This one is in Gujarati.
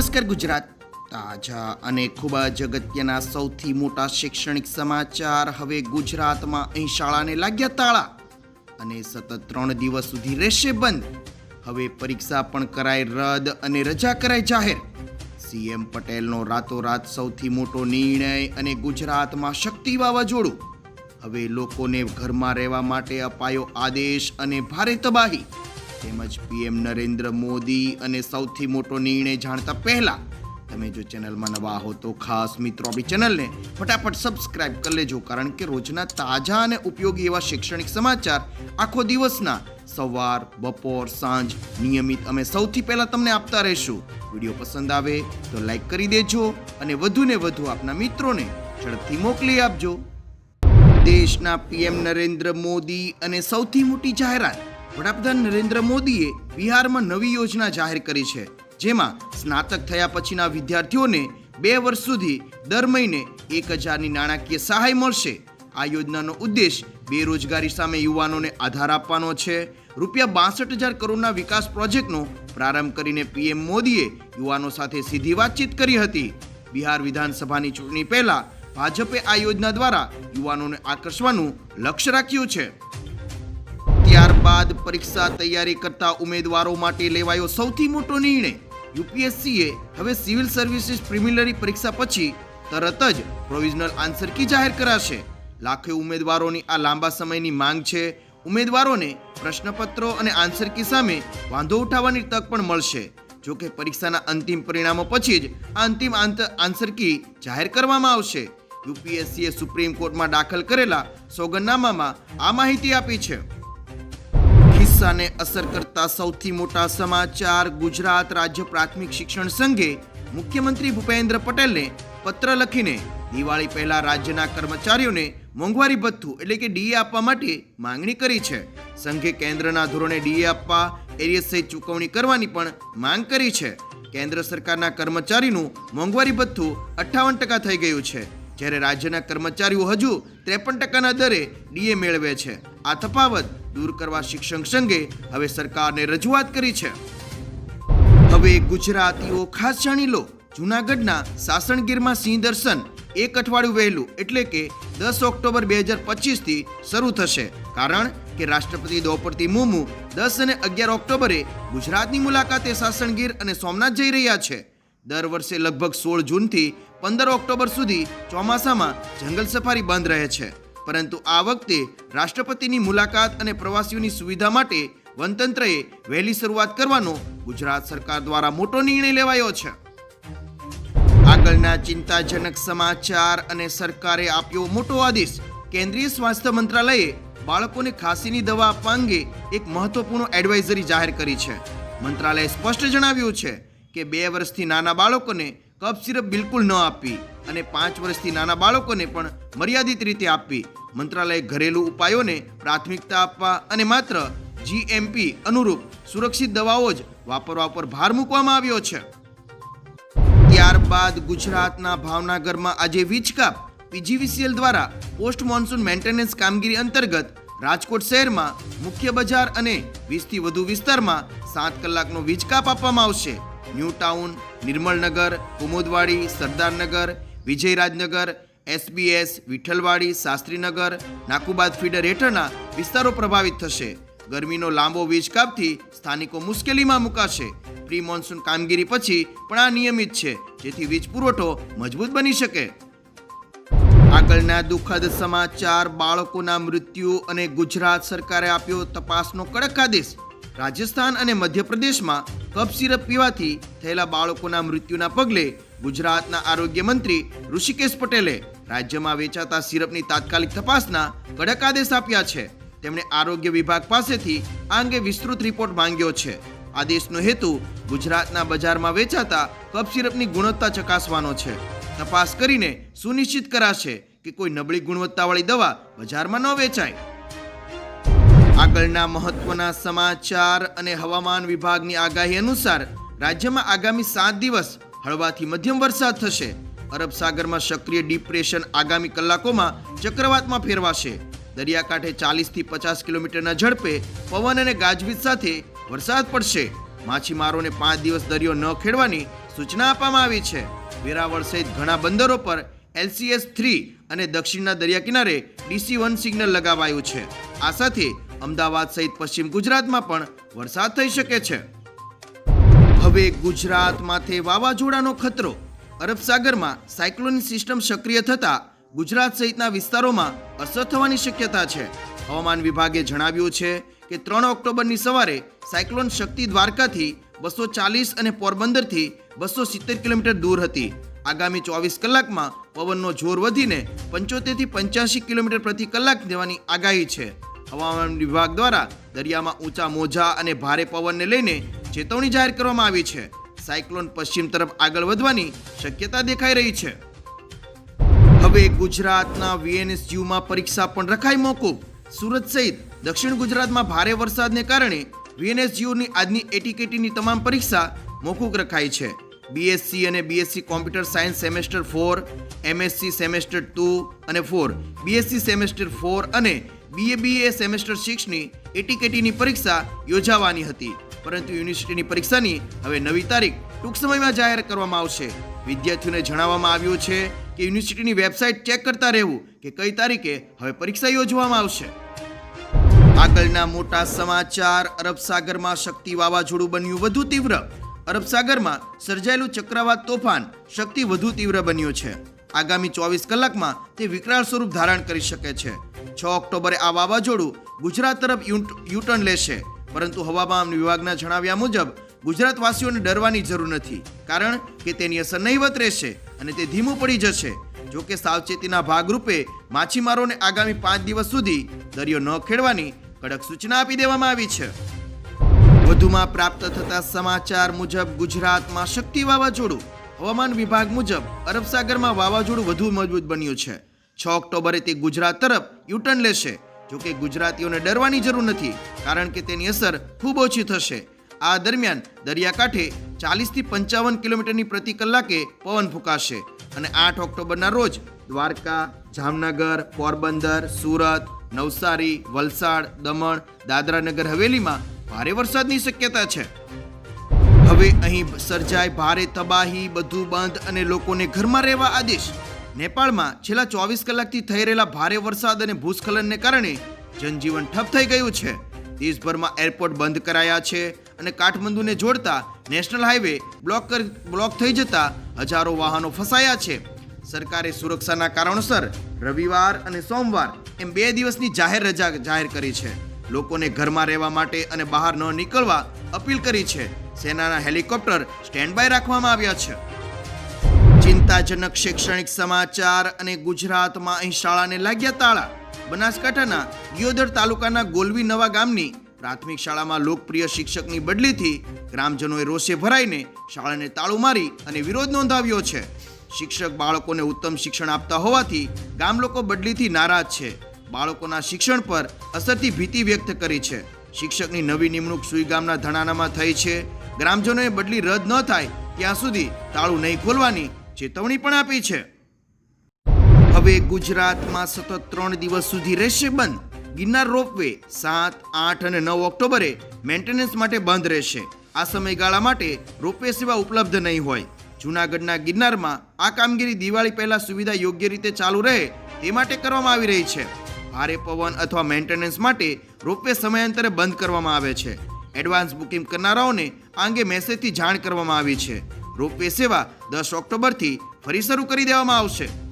નમસ્કાર ગુજરાત. તાજા અને ખૂબ જ અગત્યના સૌથી મોટા શૈક્ષણિક સમાચાર હવે ગુજરાતમાં અહીં શાળાને લાગ્યા તાળા. અને સતત ત્રણ દિવસ સુધી રહેશે બંધ. હવે પરીક્ષા પણ કરાય રદ અને રજા કરાય જાહેર. સીએમ પટેલનો રાતોરાત સૌથી મોટો નિર્ણય અને ગુજરાતમાં શક્તિ વાવાઝોડું. હવે લોકોને ઘરમાં રહેવા માટે અપાયો આદેશ અને ભારે તબાહી. તેમજ પીએમ નરેન્દ્ર મોદી અને સૌથી મોટો નિર્ણય જાણતા પહેલા તમે જો ચેનલમાં નવા હો તો ખાસ મિત્રો આપણી ચેનલને ફટાફટ સબસ્ક્રાઇબ કરી લેજો, કારણ કે રોજના તાજા અને ઉપયોગી એવા શૈક્ષણિક સમાચાર આખો દિવસના સવાર, બપોર, સાંજ નિયમિત અમે સૌથી પહેલાં તમને આપતા રહીશું. વીડિયો પસંદ આવે તો લાઈક કરી દેજો અને વધુને વધુ આપના મિત્રોને ઝડપથી મોકલી આપજો. દેશના પીએમ નરેન્દ્ર મોદી અને સૌથી મોટી જાહેરાત વડાપ્રધાન નરેન્દ્ર મોદીએ બિહારમાં નવી યોજના જાહેર કરી છે, જેમાં સ્નાતક થયા પછીના વિદ્યાર્થીઓને બે વર્ષ સુધી દર મહિને એક હજારની નાણાકીય સહાય મળશે. આ યોજનાનો ઉદ્દેશ બેરોજગારી સામે યુવાનોને આધાર આપવાનો છે. રૂપિયા બાસઠ હજાર કરોડના વિકાસ પ્રોજેક્ટનો પ્રારંભ કરીને પીએમ મોદીએ યુવાનો સાથે સીધી વાતચીત કરી હતી. બિહાર વિધાનસભાની ચૂંટણી પહેલા ભાજપે આ યોજના દ્વારા યુવાનોને આકર્ષવાનું લક્ષ્ય રાખ્યું છે. ત્યારબાદ પરીક્ષા તૈયારી કરતા ઉમેદવારો માટે લેવાયો સૌથી મોટો નિર્ણય. યુપીએસસીએ હવે સિવિલ સર્વિસીસ પ્રિલિમિનરી પરીક્ષા પછી તરત જ પ્રોવિઝનલ આન્સર કી જાહેર કરાશે. લાખો ઉમેદવારોની આ લાંબા સમયની માંગ છે. ઉમેદવારોને પ્રશ્નપત્રો અને આન્સર કી સામે વાંધો ઉઠાવવાની તક પણ મળશે. જો કે પરીક્ષાના અંતિમ પરિણામો પછી જ આ અંતિમ આન્સર કી જાહેર કરવામાં આવશે. યુપીએસસીએ સુપ્રીમ કોર્ટમાં દાખલ કરેલા સોગંદનામામાં આ માહિતી આપી છે. ખિસ્સાને અસર કરતા સૌથી મોટા સમાચાર ગુજરાત રાજ્ય પ્રાથમિક શિક્ષણ સંઘે મુખ્યમંત્રી ભૂપેન્દ્ર પટેલને પત્ર લખીને દિવાળી પહેલા રાજ્યના કર્મચારીઓને મોંઘવારી ભથ્થું એટલે કે ડીએ આપવા માટે માંગણી કરી છે. સંઘે કેન્દ્રના ધોરણે ડીએ આપવા એરિયસ સહિત ચૂકવણી કરવાની પણ માંગ કરી છે. કેન્દ્ર સરકારના કર્મચારીનું મોંઘવારી ભથ્થું અઠ્ઠાવન ટકા થઈ ગયું છે. જ્યારે રાજ્યના કર્મચારીઓ હજુ ત્રેપન ટકાના દરે ડીએ મેળવે છે. આ તફાવત દૂર કરવા શિક્ષણ સંઘે હવે સરકારને રજૂઆત કરી છે. હવે ગુજરાતીઓ, ખાસ જાણી લો, જૂનાગઢના સાસણગીરમાં સિંહ દર્શન એક અઠવાડિયું વહેલું એટલે કે દસ ઓક્ટોબર બે હજાર પચીસથી શરૂ થશે. કારણ કે રાષ્ટ્રપતિ દ્રૌપદી મુર્મુ દસ અને અગિયાર ઓક્ટોબરે ગુજરાતની મુલાકાતે સાસણગીર અને સોમનાથ જઈ રહ્યા છે. દર વર્ષે લગભગ સોળ જૂનથી પંદર ઓક્ટોબર સુધી ચોમાસામાં જંગલ સફારી બંધ રહે છે. પરંતુ આ વખતે રાષ્ટ્રપતિની મુલાકાત અને પ્રવાસીઓની સુવિધા માટે વનતંત્રએ વહેલી શરૂઆત કરવાનો ગુજરાત સરકાર દ્વારા મોટો નિર્ણય લેવાયો છે. આગળના ચિંતાજનક સમાચાર અને સરકારે આપ્યો મોટો આદેશ. કેન્દ્રીય સ્વાસ્થ્ય મંત્રાલયે બાળકોને ખાંસીની દવા આપવા અંગે એક મહત્વપૂર્ણ એડવાઇઝરી જાહેર કરી છે. મંત્રાલયે સ્પષ્ટ જણાવ્યું છે કે બે વર્ષથી નાના બાળકોને કફ સિરપ બિલકુલ ન આપવી અને પાંચ વર્ષથી નાના બાળકોને પણ મર્યાદિત રીતે આપવી મંત્રાલયે ઘરેલું ઉપાયોને પ્રાથમિકતા આપવા અને માત્ર જીએમપી અનુરૂપ સુરક્ષિત દવાઓ જ વાપરવા પર ભાર મૂકવામાં આવ્યો છે. ત્યારબાદ ગુજરાતના ભાવનગરમાં આજે વીજકાપ પીજીવીસીએલ દ્વારા પોસ્ટ મોન્સૂન મેન્ટેનન્સ કામગીરી અંતર્ગત રાજકોટ શહેરમાં મુખ્ય બજાર અને વીસથી વધુ વિસ્તારમાં સાત કલાકનો વીજ કાપ આપવામાં આવશે. New town Nirmalnagar Kumodwadi, Sardarnagar, Vijayrajnagar SBS, Vithalwadi, Shastrinagar, Nakubad feeder હેઠળના વિસ્તારો પ્રભાવિત થશે. ગરમીનો લાંબો વીજ કાપથી સ્થાનિકો મુશ્કેલીમાં મુકાશે. પ્રી મોન્સૂન કામગીરી પછી પણ આ નિયમિત છે, જેથી વીજ પુરવઠો મજબૂત બની શકે. આગળના દુઃખદ સમાચાર, બાળકોના મૃત્યુ અને ગુજરાત સરકારે આપ્યો તપાસનો કડક આદેશ. રાજસ્થાન અને મધ્યપ્રદેશમાં કફ સિરપ પીવાથી થયેલા બાળકોના મૃત્યુના પગલે ગુજરાતના આરોગ્ય મંત્રી ઋષિકેશ પટેલે રાજ્યમાં વેચાતા સિરપની તાત્કાલિક તપાસના કડક આદેશ આપ્યા છે. તેમણે આરોગ્ય વિભાગ પાસેથી આ અંગે વિસ્તૃત રિપોર્ટ માંગ્યો છે. આદેશનો હેતુ ગુજરાતના બજારમાં વેચાતા કફ સિરપની ગુણવત્તા ચકાસવાનો છે. તપાસ કરીને સુનિશ્ચિત કરાશે કે કોઈ નબળી ગુણવત્તાવાળી દવા બજારમાં ન વેચાય. આગળના મહત્વના સમાચાર અને હવામાન વિભાગની આગાહી અનુસાર રાજ્યમાં આગામી સાત દિવસ હળવાથી મધ્યમ વરસાદ થશે. અરબ સાગરમાં સક્રિય ડિપ્રેશન આગામી કલાકોમાં ચક્રવાતમાં ફેરવાશે. દરિયાકાંઠે ચાલીસથી પચાસ કિલોમીટરના ઝડપે પવન અને ગાજવીજ સાથે વરસાદ પડશે. માછીમારોને પાંચ દિવસ દરિયો ન ખેડવાની સૂચના આપવામાં આવી છે. વેરાવળ સહિત ઘણા બંદરો પર એલસીએસ થ્રી અને દક્ષિણના દરિયા કિનારે ડીસી વન સિગ્નલ લગાવાયું છે. આ સાથે અમદાવાદ સહિત પશ્ચિમ ગુજરાતમાં પણ વરસાદ થઈ શકે છે. હવે ગુજરાત માથે વાવાઝોડાનો ખતરો. અરબ સાગરમાં સાયક્લોનિક સિસ્ટમ સક્રિય થતા ગુજરાત સહિતના વિસ્તારોમાં અસર થવાની શક્યતા છે. હવામાન વિભાગે જણાવ્યું છે કે ત્રણ ઓક્ટોબરની સવારે સાયક્લોન શક્તિ દ્વારકાથી બસો ચાલીસ અને પોરબંદરથી બસો સિત્તેર કિલોમીટર દૂર હતી. આગામી ચોવીસ કલાકમાં પવનનો જોર વધીને પંચોતેરથી પંચ્યાસી કિલોમીટર પ્રતિ કલાક દેવાની આગાહી છે. હવામાન વિભાગ દ્વારા દરિયામાં ઊંચા મોજા અને ભારે પવનને લઈને ચેતવણી જાહેર કરવામાં આવી છે. સાયક્લોન પશ્ચિમ તરફ આગળ વધવાની શક્યતા દેખાઈ રહી છે. હવે ગુજરાતના વીએનએસયુમાં પરીક્ષા પણ રખાઈ મોકૂફ. સુરત સહિત દક્ષિણ ગુજરાતમાં ભારે વરસાદને કારણે વીએનએસયુની આજની એટીકેટીની તમામ પરીક્ષા મોકૂફ રખાઈ છે. બીએસસી અને BSc computer science semester four, MSc semester two અને ફોર, બીએસસી સેમેસ્ટર ફોર અને બીએ બીએ સેમેસ્ટર સિક્સની એટીકેટીની પરીક્ષા યોજાવાની હતી. પરંતુ યુનિવર્સિટીની પરીક્ષાની હવે નવી તારીખ ટૂંક સમયમાં જાહેર કરવામાં આવશે. વિદ્યાર્થીઓને જણાવવામાં આવ્યું છે કે યુનિવર્સિટીની વેબસાઇટ ચેક કરતા રહેવું કે કઈ તારીખે હવે પરીક્ષા યોજવામાં આવશે. આગળના મોટા સમાચાર. અરબ સાગરમાં શક્તિ વાવાઝોડું બન્યું વધુ તીવ્ર. અરબ સાગરમાં સર્જાયેલું ચક્રવાત તોફાન શક્તિ વધુ તીવ્ર બન્યું છે. આગામી ચોવીસ કલાકમાં તે વિકરાળ સ્વરૂપ ધારણ કરી શકે છે. છ ઓક્ટોબરે આ વાવાઝોડું ગુજરાત તરફ યુટર્ન લેશે. પરંતુ હવામાન વિભાગના જણાવ્યા મુજબ, ગુજરાતવાસીઓને ડરવાની જરૂર નથી, કારણ કે તેની અસર નહીવત રહેશે અને તે ધીમું પડી જશે. જો કે સાવચેતીના ભાગરૂપે માછીમારોને આગામી પાંચ દિવસ સુધી દરિયો ન ખેડવાની કડક સૂચના આપી દેવામાં આવી છે. વધુમાં પ્રાપ્ત થતા સમાચાર મુજબ, ગુજરાતમાં શક્તિ વાવાઝોડું. હવામાન વિભાગ મુજબ, અરબ સાગરમાં વાવાઝોડું વધુ મજબૂત બન્યું છે. છ ઓક્ટોબરે તે ગુજરાત તરફ યુટર્ન લેશે. જોકે ગુજરાતીઓને ડરવાની જરૂર નથી, કારણ કે તેની અસર ખૂબ ઓછી થશે. આ દરમિયાન દરિયાકાંઠે ચાલીસથી પંચાવન કિલોમીટરની પ્રતિ કલાકે પવન ફૂંકાશે અને આઠ ઓક્ટોબરના રોજ દ્વારકા, જામનગર, પોરબંદર, સુરત, નવસારી, વલસાડ, દમણ, દાદરાનગર હવેલીમાં ભારે વરસાદની શક્યતા છે. હવે અહીં સર્જાય ભારે તબાહી, બધું બંધ અને લોકોને ઘરમાં રહેવા આદેશ નેપાળમાં છેલ્લા ચોવીસ કલાકથી થઈ રહેલા ભારે વરસાદ અને ભૂસ્ખલનને કારણે જનજીવન ઠપ થઈ ગયું છે. દેશભરમાં એરપોર્ટ બંધ કરાયા છે અને કાઠમંડુને જોડતા નેશનલ હાઈવે બ્લોક બ્લોક થઈ જતા હજારો વાહનો ફસાયા છે. સરકારે સુરક્ષાના કારણોસર રવિવાર અને સોમવાર એમ બે દિવસની જાહેર રજા જાહેર કરી છે. લોકોને ઘરમાં રહેવા માટે અને બહાર ન નીકળવા અપીલ કરી છે. સેનાના હેલિકોપ્ટર સ્ટેન્ડ બાય રાખવામાં આવ્યા છે. ચિંતાજનક શૈક્ષણિક સમાચાર અને ગુજરાતમાં અહીં શાળાને લાગ્યા તાળા. બનાસકાંઠાના દિયોદર તાલુકાના ગોલવી નવા ગામની પ્રાથમિક શાળામાં લોકપ્રિય શિક્ષકની બદલીથી ગ્રામજનોએ રોષે ભરાઈને શાળાને તાળું મારી અને વિરોધ નોંધાવ્યો છે. શિક્ષક બાળકોને ઉત્તમ શિક્ષણ આપતા હોવાથી ગામ લોકો બદલીથી નારાજ છે. બાળકોના શિક્ષણ પર અસરથી ભીતિ વ્યક્ત કરી છે. શિક્ષકની નવી નિમણૂક સુઈ ગામના ધણાનામાં થઈ છે. ગ્રામજનોએ બદલી રદ ન થાય ત્યાં સુધી તાળું નહીં ખોલવાની ચેતવણી પણ આપી છે. હવે ગુજરાતમાં સતત ત્રણ દિવસ સુધી રહેશે બંધ. ગિરનાર રોપવે સાત, આઠ અને નવ ઓક્ટોબરે મેન્ટેનન્સ માટે બંધ રહેશે. આ સમયગાળા માટે રોપવે સેવા ઉપલબ્ધ નહીં હોય. જૂનાગઢના ગિરનારમાં આ કામગીરી દિવાળી પહેલાં સુવિધા યોગ્ય રીતે ચાલુ રહે તે માટે કરવામાં આવી રહી છે. ભારે પવન અથવા મેન્ટેનન્સ માટે રોપવે સમયાંતરે બંધ કરવામાં આવે છે. એડવાન્સ બુકિંગ કરનારાઓને આ અંગે મેસેજથી જાણ કરવામાં આવી છે. રોપવે સેવા દસ ઓક્ટોબરથી ફરી શરૂ કરી દેવામાં આવશે.